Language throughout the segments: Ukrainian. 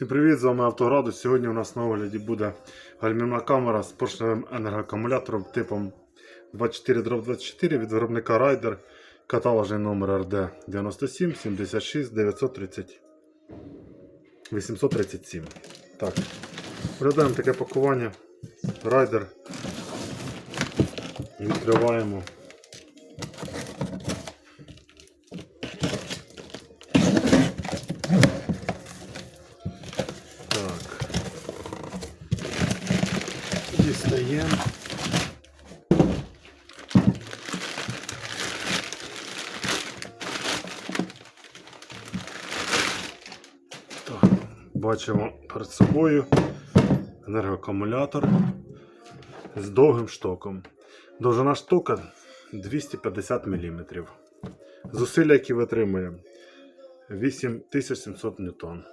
Всім привіт, з вами Автоградус. Сьогодні у нас на огляді буде гальмівна камера з поршневим енергоакумулятором типом 24-24 від виробника Ryder. Каталожний номер RD 97 76 930 837. Так. Виглядаємо таке пакування. Ryder. Відкриваємо. Так, бачимо перед собою енергоакумулятор з довгим штоком. Довжина штока 250 мм. Зусилля, які витримує 8700 ньютон.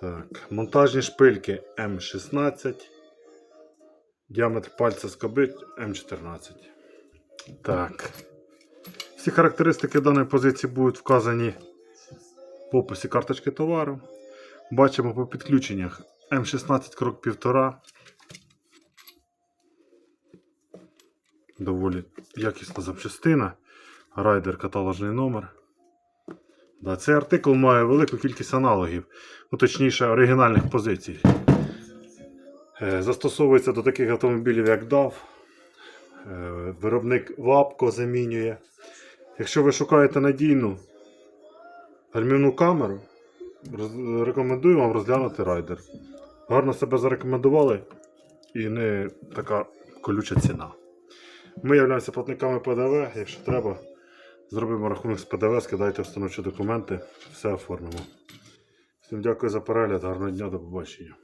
Так, монтажні шпильки М16. Діаметр пальця скоби М14. Так. Всі характеристики даної позиції будуть вказані в описі карточки товару. Бачимо по підключеннях М16 крок 1,5. Доволі якісна запчастина. Райдер каталожний номер. Да, цей артикул має велику кількість аналогів, ну, точніше, оригінальних позицій. Е, Застосовується до таких автомобілів, як DAF. Е, Виробник Вапко замінює. Якщо ви шукаєте надійну гальмівну камеру, рекомендую вам розглянути райдер. Гарно себе зарекомендували і не така колюча ціна. Ми являємося платниками ПДВ, якщо треба. Зробимо рахунок з ПДВ, скидайте встановчі документи, все оформимо. Всім дякую за перегляд, гарного дня, до побачення.